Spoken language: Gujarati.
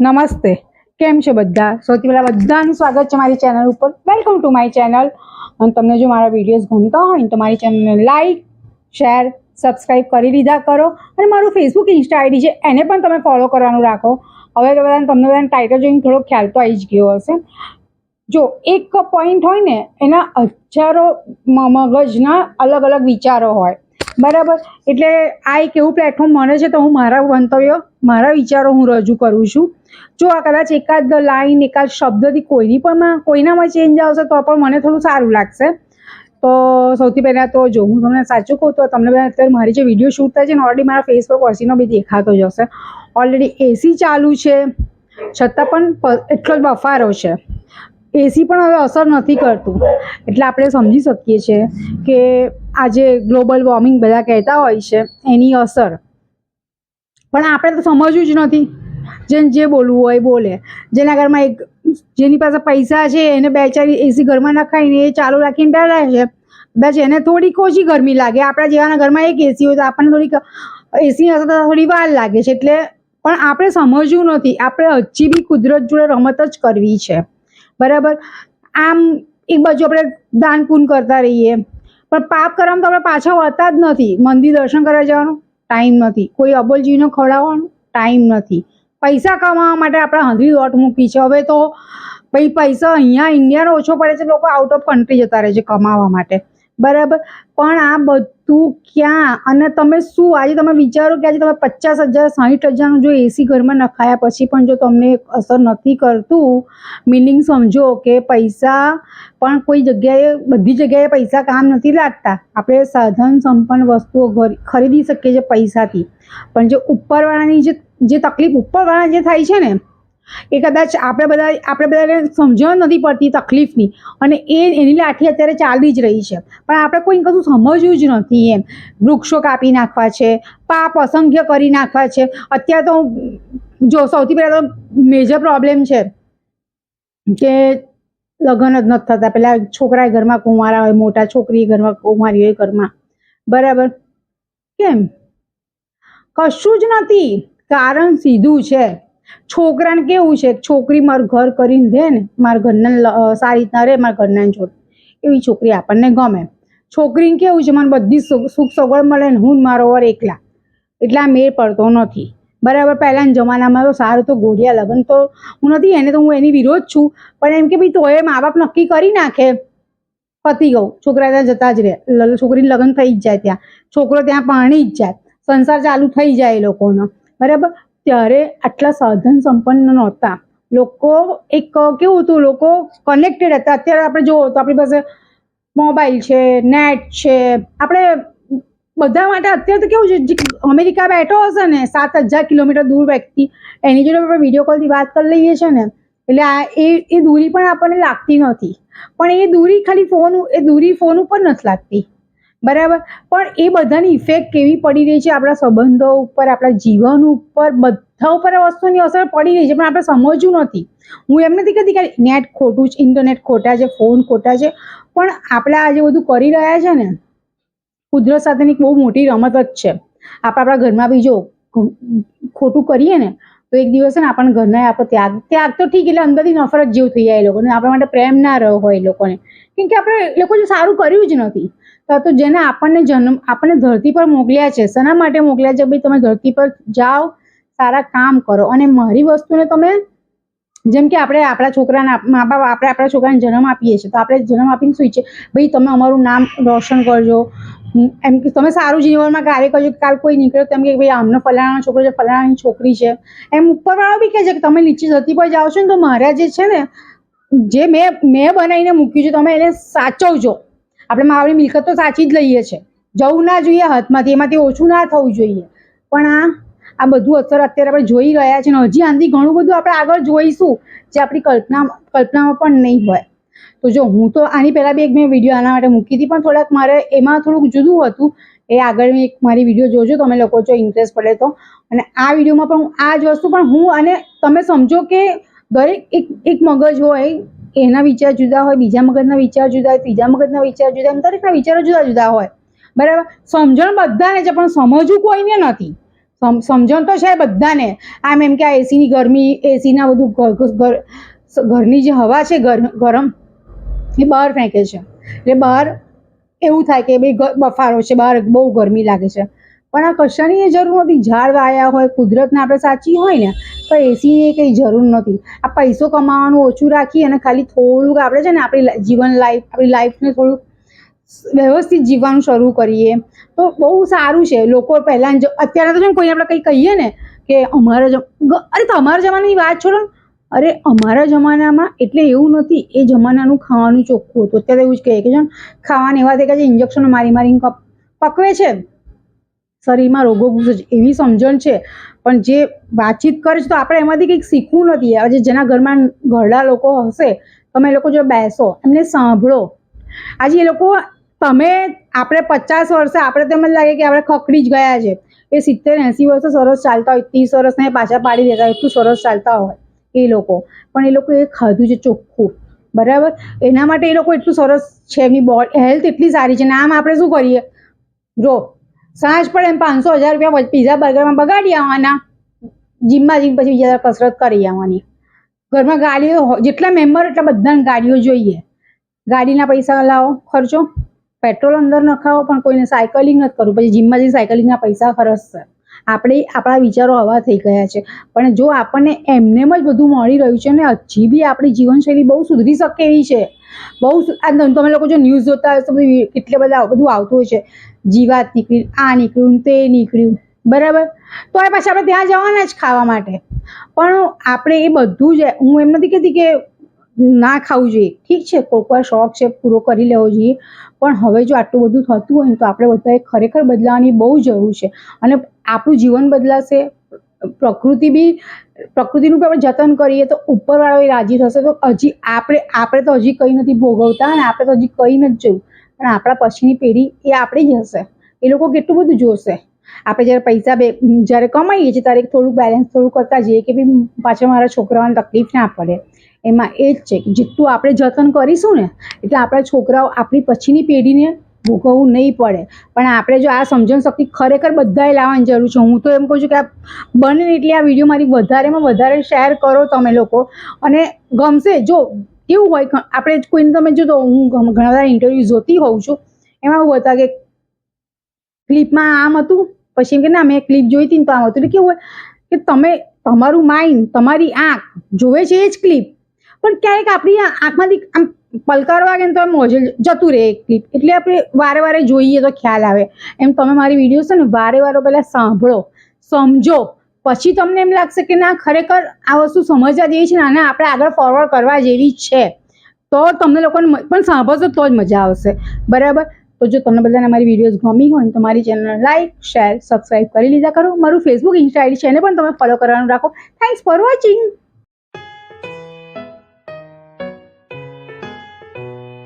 નમસ્તે. કેમ છે બધા? સૌથી પહેલાં બધાનું સ્વાગત છે મારી ચેનલ ઉપર. વેલકમ ટુ માય ચેનલ અને તમને જો મારા વિડીયોઝ ગમતા હોય તો મારી ચેનલને લાઈક શેર સબસ્ક્રાઈબ કરી લીધા કરો. અને મારું ફેસબુક ઇન્સ્ટા આઈડી છે, એને પણ તમે ફોલો કરવાનું રાખો. હવે તો બધાને તમને બધાને ટાઇટલ જોઈને થોડો ખ્યાલ તો આવી જ ગયો હશે. જો, એક પોઈન્ટ હોય ને, એના હજારો મગજના અલગ અલગ વિચારો હોય. બરાબર? એટલે આ એક એવું પ્લેટફોર્મ મળે છે તો હું મારા મંતવ્યો મારા વિચારો હું રજૂ કરું છું. જો આ કદાચ એકાદ લાઈન એકાદ શબ્દથી કોઈની પણ કોઈનામાં ચેન્જ આવશે તો પણ મને થોડું સારું લાગશે. તો સૌથી પહેલાં તો જો હું તમને સાચું કહું તો તમને અત્યારે મારી જે વીડિયો શૂટ થાય છે ને ઓલરેડી મારા ફેસ પર પસીનો બી દેખાતો જ હશે. ઓલરેડી એસી ચાલુ છે. છતાં પણ એટલો જ બફારો છે. એસી પણ હવે અસર નથી કરતું. એટલે આપણે સમજી શકીએ છીએ કે આજે ગ્લોબલ વોર્મિંગ બધા કહેતા હોય છે, એની અસર. પણ આપણે તો સમજવું જ નથી. જેને જે બોલવું હોય બોલે. જેના ઘરમાં એક જેની પાસે પૈસા છે, એને બે ચાર એસી ઘરમાં નખાઈને એ ચાલુ રાખીને બેઠા છે. બસ એને થોડીક ઓછી ગરમી લાગે. આપણા જેવાના ઘરમાં એક એસી હોય તો આપણને થોડીક એસી હશે તો થોડી વાર લાગે છે. એટલે પણ આપણે સમજવું નથી. આપણે હજી બી કુદરત જોડે રમત જ કરવી છે. બરાબર? આમ એક બાજુ આપણે દાન પૂન કરતા રહીએ. પણ પાપ કરવામાં તો આપણે પાછા વળતા જ નથી. મંદિર દર્શન કરવા જવાનું? ટાઈમ નથી. કોઈ અબોલજીનો ખવડાવવાનો? ટાઈમ નથી. પૈસા કમાવા માટે આપણે હંધરી દોટ મૂકી છે. હવે તો ભાઈ પૈસા અહીંયા ઇન્ડિયાનો ઓછો પડે છે. લોકો આઉટ ઓફ કન્ટ્રી જતા રહે છે કમાવા માટે. બરાબર? પણ આ બધું ક્યાં? અને તમે શું, આજે તમે વિચારો કે આજે તમે પચાસ હજાર, સાહીઠ હજારનું જો એસી ઘરમાં નખાયા પછી પણ જો તમને અસર નથી કરતું મિનિંગ સમજો કે પૈસા પણ કોઈ જગ્યાએ, બધી જગ્યાએ પૈસા કામ નથી લાગતા. આપણે સાધન સંપન્ન વસ્તુઓ ખરીદી શકીએ છીએ પૈસાથી. પણ જે ઉપરવાળાની જે જે તકલીફ ઉપરવાળા જે થાય છે ને એ કદાચ આપણે બધા આપણે બધાને સમજણ નથી પડતી તકલીફની. અને એ એની લાઠી અત્યારે ચાલી જ રહી છે. પણ આપણે કોઈ કશું સમજવું જ નથી એમ. વૃક્ષો કાપી નાખવા છે, પાપ અસંખ્ય કરી નાખવા છે. અત્યારે તો જો સૌથી પહેલાં તો મેજર પ્રોબ્લેમ છે કે લગ્ન જ નથી થતા. પેલા છોકરા ઘરમાં કુંવારા હોય, મોટા છોકરી ઘરમાં કુંવારી હોય ઘરમાં. બરાબર? કેમ? કશું જ નથી. કારણ સીધું છે. છોકરાને કેવું છે? છોકરી મારું ઘર કરીને રહે ને, મારા ઘરના સારી રીતના રહે, મારા ઘરના જોડે એવી છોકરી આપણને ગમે. છોકરીને કેવું છે? મને બધી સુખ સગવડ મળે ને હું મારો વર એકલા. એટલે મેળ પડતો નથી. બરાબર, પહેલાંના જમાનામાં તો સારું તો ગોળિયા લગ્ન તો હું નથી, એને તો હું એની વિરોધ છું. પણ એમ કે ભાઈ તોય મા બાપ નક્કી કરી નાખે. પતી ગયું. છોકરા ત્યાં જતા જ રહે. છોકરીનું લગ્ન થઈ જ જાય ત્યાં. છોકરો ત્યાં પાણી જ જાય. સંસાર ચાલુ થઈ જાય એ લોકોનો. બરાબર? ત્યારે આટલા સાધન સંપન્ન નહોતા. લોકો એક કેવું હતું, લોકો કનેક્ટેડ હતા. અત્યારે આપણે જોવો તો આપણી પાસે મોબાઈલ છે નેટ છે. આપણે બધા માટે અત્યારે તો કેવું છે અમેરિકા બેઠો હશે ને, સાત હજાર કિલોમીટર દૂર વ્યક્તિ, એની જોડે આપણે વીડિયો કોલથી વાત કરી લઈએ છીએ ને, એટલે આ એ એ દૂરી પણ આપણને લાગતી નથી પણ એ દૂરી ખાલી ફોન એ દૂરી ફોન ઉપર નથી લાગતી. બરાબર? પણ એ બધાની ઇફેક્ટ કેવી પડી રહી છે? આપણા સંબંધો ઉપર, આપણા જીવન ઉપર, બધા ઉપર વસ્તુની અસર પડી રહી છે, પણ આપણે સમજવું નથી. હું એમ નથી કહેતી કે નેટ ખોટું છે ઇન્ટરનેટ ખોટા છે ફોન ખોટા છે, પણ આપણે આ જે બધું કરી રહ્યા છે ને, કુદરત સાથેની બહુ મોટી રમત જ છે. આપણે આપણા ઘરમાં બી જો ખોટું કરીએ ને, તો એક દિવસ ને આપણને ઘરના આપણો ત્યાગ ત્યાગ તો ઠીક એટલે અંદરથી નફરત જેવું થઈ જાય એ લોકોને. આપણા માટે પ્રેમ ના રહ્યો હોય એ લોકોને. કેમ કે આપણે લોકો જે સારું કર્યું જ નથી. તો જેને આપણને જન્મ, આપણને ધરતી પર મોકલ્યા છે, શેના માટે મોકલ્યા છે? ભાઈ, તમે ધરતી પર જાઓ, સારા કામ કરો અને મારી વસ્તુને તમે, જેમ કે આપણે આપણા છોકરાના મા બાપ આપણે આપણા છોકરાને જન્મ આપીએ છીએ, તો આપણે જન્મ આપીને શું છે ભાઈ, તમે અમારું નામ રોશન કરજો. એમ કે તમે સારું જીવનમાં કાર્ય કરજો કાલ કોઈ નીકળ્યો, તેમ કે ભાઈ, આમનો ફલાણાનો છોકરો છે, ફલાણાની છોકરી છે. એમ ઉપરવાળો બી કહે છે કે તમે નીચે ધરતી પર જાઓ છો ને, તો મારા જે છે ને, જે મેં મેં બનાવીને મૂક્યું છે, તમે એને સાચવજો. આપણે મારી મિલકત તો સાચી જ લઈએ છીએ જવું ના જોઈએ, હાથમાંથી, એમાંથી ઓછું ના થવું જોઈએ. પણ આ આ બધું અસર અત્યારે આપણે જોઈ રહ્યા છે ને હજી આનાથી ઘણું બધું આપણે આગળ જોઈશું, જે આપણી કલ્પના, કલ્પનામાં પણ નહીં હોય. તો જો હું તો આની પહેલાં બી એક મેં વીડિયો આના માટે મૂકી હતી, પણ થોડાક મારે એમાં થોડુંક જુદું હતું. એ આગળ મેં એક મારી વીડિયો જોજો, તમે લોકો જો ઇન્ટરેસ્ટ પડે તો. અને આ વિડીયોમાં પણ હું આ જ વસ્તુ, પણ હું અને તમે સમજો કે દરેક એક એક મગજ હોય એના વિચાર જુદા હોય, બીજા મગજના વિચાર જુદા હોય, ત્રીજા મગજના વિચાર જુદા એમ દરેકના વિચારો જુદા જુદા હોય? બરાબર? સમજણ બધાને છે, પણ સમજવું કોઈને નથી. સમ- સમજણ તો છે બધાને. આમ એમ કે આ એસીની ગરમી એસીના બધું ઘર- ઘર- ઘરની જે હવા છે, ગર- ગરમ, એ બહાર ફેંકે છે. એટલે બહાર એવું થાય કે ભાઈ બફારો છે, બહાર બહુ ગરમી લાગે છે. પણ આ કશાની જરૂર નથી. ઝાડ વાયા હોય, કુદરતને આપણે સાચી હોય ને તો એસીની કંઈ જરૂર નથી આ પૈસો કમાવાનું ઓછું રાખી અને ખાલી થોડુંક આપણે છે ને આપણી જીવન લાઈફ, આપણી લાઈફને થોડુંક વ્યવસ્થિત જીવવાનું શરૂ કરીએ. તો બહુ સારું છે. લોકો પહેલાં અત્યારે તો છે ને કોઈ આપણે કંઈ કહીએ ને કે અમારા જમ અરે તમારા જમાનાની વાત છોડો ને. અરે અમારા જમાનામાં એટલે એવું નથી. એ જમાનાનું ખાવાનું ચોખ્ખું હતું. અત્યારે એવું જ કહે કે ને, ખાવાના એવા દેખાય છે ઇન્જેક્શનો મારી મારીને પકવે છે. શરીરમાં રોગો છે, એવી સમજણ છે. પણ જે વાતચીત કરે છે તો આપણે એમાંથી કંઈક શીખવું નથી. આજે જેના ઘરમાં ઘરડા લોકો હશે, તમે લોકો જો બેસો, એમને સાંભળો. આજે એ લોકો, તમે, આપણે પચાસ વર્ષે, આપણે તેમ જ લાગે કે આપણે ખકડી જ ગયા છે. એ સિત્તેર, એંસી વર્ષે સરસ ચાલતા હોય, ત્રીસ વર્ષને પાછા પાડી દેતા એટલું સરસ ચાલતા હોય એ લોકો. પણ એ લોકો એ ખાધું છે ચોખ્ખું. બરાબર? એના માટે એ લોકો એટલું સરસ છે, એમની બોડી હેલ્થ એટલી સારી છે. ને આમ આપણે શું કરીએ? જો સાંજ પડે એમ પાંચસો હજાર રૂપિયા પીઝા બર્ગરમાં બગાડી આવવાના. જીમમાં જઈને પછી બીજા કસરત કરી આવવાની. ઘરમાં ગાડીઓ જેટલા મેમ્બર એટલા બધાને ગાડીઓ જોઈએ. ગાડીના પૈસા લાવો, ખર્ચો. પેટ્રોલ અંદર નખાવો, પણ કોઈને સાયકલિંગ નથી કરવું. પછી જીમમાં જઈને સાયકલિંગના પૈસા ખર્ચશે. આપણે આપણા વિચારો આવા થઈ ગયા છે. પણ જો આપણને એમનેમ જ બધું મળી રહ્યું છે ને હજી બી આપણી જીવનશૈલી બહુ સુધરી શકે એવી છે. બહુ આ તમે લોકો જો ન્યૂઝ જોતા હશો બધી કેટલે બધા બધું આવતું હોય છે. જીવાત નીકળી આ નીકળ્યું, તે નીકળ્યું, બરાબર? તો એ પાછા આપણે ત્યાં જવાના જ ખાવા માટે. પણ આપણે એ બધું જ, હું એમ નથી કહેતી કે ના ખાવું જોઈએ. ઠીક છે, કોઈક વાર શોખ છે, પૂરો કરી લેવો જોઈએ. પણ હવે જો આટલું બધું થતું હોય તો આપણે બધાએ ખરેખર બદલાવાની બહુ જરૂર છે. અને આપણું જીવન બદલાશે, પ્રકૃતિ બી, પ્રકૃતિનું પણ આપણે જતન કરીએ તો ઉપરવાળો એ રાજી થશે. તો હજી આપણે આપણે તો હજી કંઈ નથી ભોગવતા અને આપણે તો હજી કંઈ નથી જોયું. પણ આપણા પછીની પેઢી એ આપણી જ હશે. એ લોકો કેટલું બધું જોશે. આપણે જ્યારે પૈસા બે, જ્યારે કમાઈએ છીએ, ત્યારે થોડુંક બેલેન્સ થોડું કરતા જઈએ કે ભાઈ પાછળ મારા છોકરાઓને તકલીફ ના પડે. એમાં એ જ છે કે જેટલું આપણે જતન કરીશું ને, એટલે આપણા છોકરાઓ આપણી પછીની પેઢીને ભોગવવું નહીં પડે. પણ આપણે જો આ સમજણ શક્તિ ખરેખર બધાએ લાવવાની જરૂર છે. હું તો એમ કહું છું કે આ બને એટલી આ વીડિયો મારી વધારેમાં વધારે શેર કરો તમે લોકો. અને ગમશે, જો કેવું હોય આપણે કોઈને તમે જો હું ઘણા બધા ઇન્ટરવ્યૂ જોતી હોઉં છું, એમાં એવું હતા કે ક્લિપમાં આમ હતું, પછી એમ કે ના, મેં ક્લિપ જોઈ હતી ને તો આમ હતું. એટલે કેવું હોય કે તમે, તમારું માઇન્ડ તમારી આંખ જોવે છે એ જ ક્લિપ પણ ક્યારેક આપણી આંખમાંથી આમ પલકાર વાગે તો મોજે જતું રહે ક્લિપ એટલે આપણે વારે વારે જોઈએ તો ખ્યાલ આવે. એમ તમે મારી વીડિયો છે ને વારે વારો પહેલાં સાંભળો, સમજો. પછી તમને એમ લાગશે કે ના, ખરેખર આ વસ્તુ સમજવા જેવી છે ને, આને આપણે આગળ ફોરવર્ડ કરવા જેવી છે. તો તમને લોકોને પણ સાંભળશો તો જ મજા આવશે. બરાબર? તો જો તમને બધાને મારી વિડીયોઝ ગમી હોય તો મારી ચેનલ લાઈક શેર સબસ્ક્રાઇબ કરી લીધા કરો. મારું ફેસબુક ઇન્સ્ટા આઈડી છે એને પણ તમે ફોલો કરવાનું રાખો. Thanks for watching